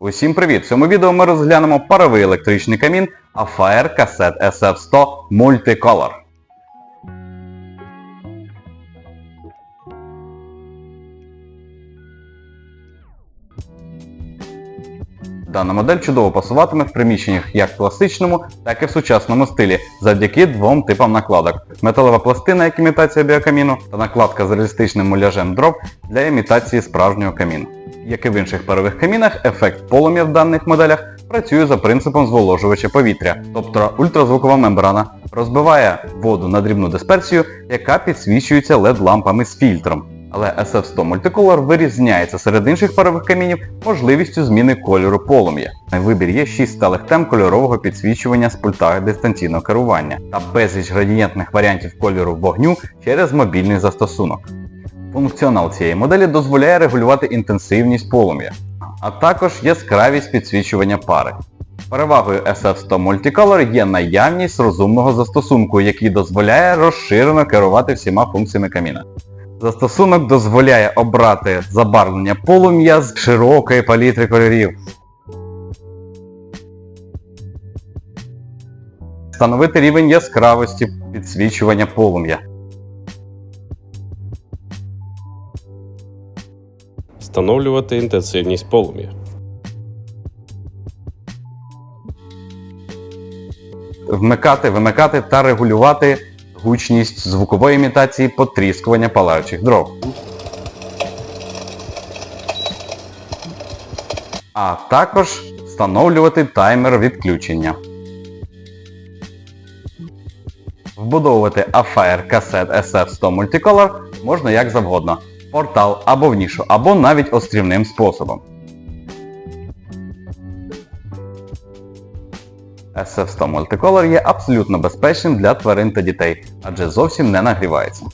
Усім привіт! В цьому відео ми розглянемо паровий електричний камін Afire Cassette SF100 Multicolor. Дана модель чудово пасуватиме в приміщеннях як в класичному, так і в сучасному стилі, завдяки двом типам накладок. Металева пластина як імітація біокаміну та накладка з реалістичним муляжем дров для імітації справжнього каміну. Як і в інших парових камінах, ефект полум'я в даних моделях працює за принципом зволожувача повітря, тобто ультразвукова мембрана розбиває воду на дрібну дисперсію, яка підсвічується LED-лампами з фільтром. Але SF100 Multicolor вирізняється серед інших парових камінів можливістю зміни кольору полум'я. На вибір є 6 сталих тем кольорового підсвічування з пульта дистанційного керування та безліч градієнтних варіантів кольору вогню через мобільний застосунок. Функціонал цієї моделі дозволяє регулювати інтенсивність полум'я, а також яскравість підсвічування пари. Перевагою SF100 Multicolor є наявність розумного застосунку, який дозволяє розширено керувати всіма функціями каміна. Застосунок дозволяє обрати забарвлення полум'я з широкої палітри кольорів. Встановити рівень яскравості підсвічування полум'я. Встановлювати інтенсивність полум'я. Вмикати, вимикати та регулювати гучність звукової імітації потріскування палаючих дров. А також встановлювати таймер відключення. Вбудовувати Afire Cassette SF100 Multicolor можна як завгодно. Портал або в нішу, або навіть острівним способом. SF100 Multicolor є абсолютно безпечним для тварин та дітей, адже зовсім не нагрівається.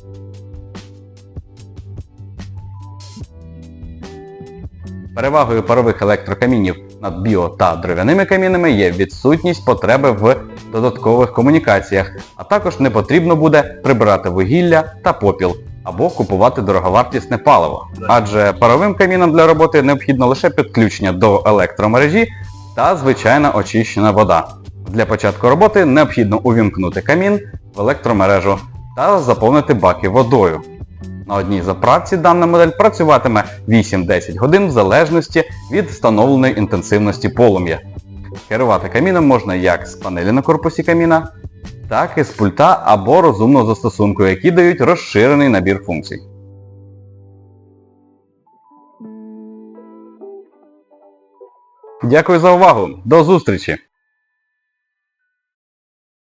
Перевагою парових електрокамінів над біо та дров'яними камінами є відсутність потреби в додаткових комунікаціях, а також не потрібно буде прибирати вугілля та попіл або купувати дороговартісне паливо. Адже паровим камінам для роботи необхідно лише підключення до електромережі та звичайна очищена вода. Для початку роботи необхідно увімкнути камін в електромережу та заповнити баки водою. На одній заправці дана модель працюватиме 8-10 годин в залежності від встановленої інтенсивності полум'я. Керувати каміном можна як з панелі на корпусі каміна, так і з пульта або розумного застосунку, які дають розширений набір функцій. Дякую за увагу! До зустрічі!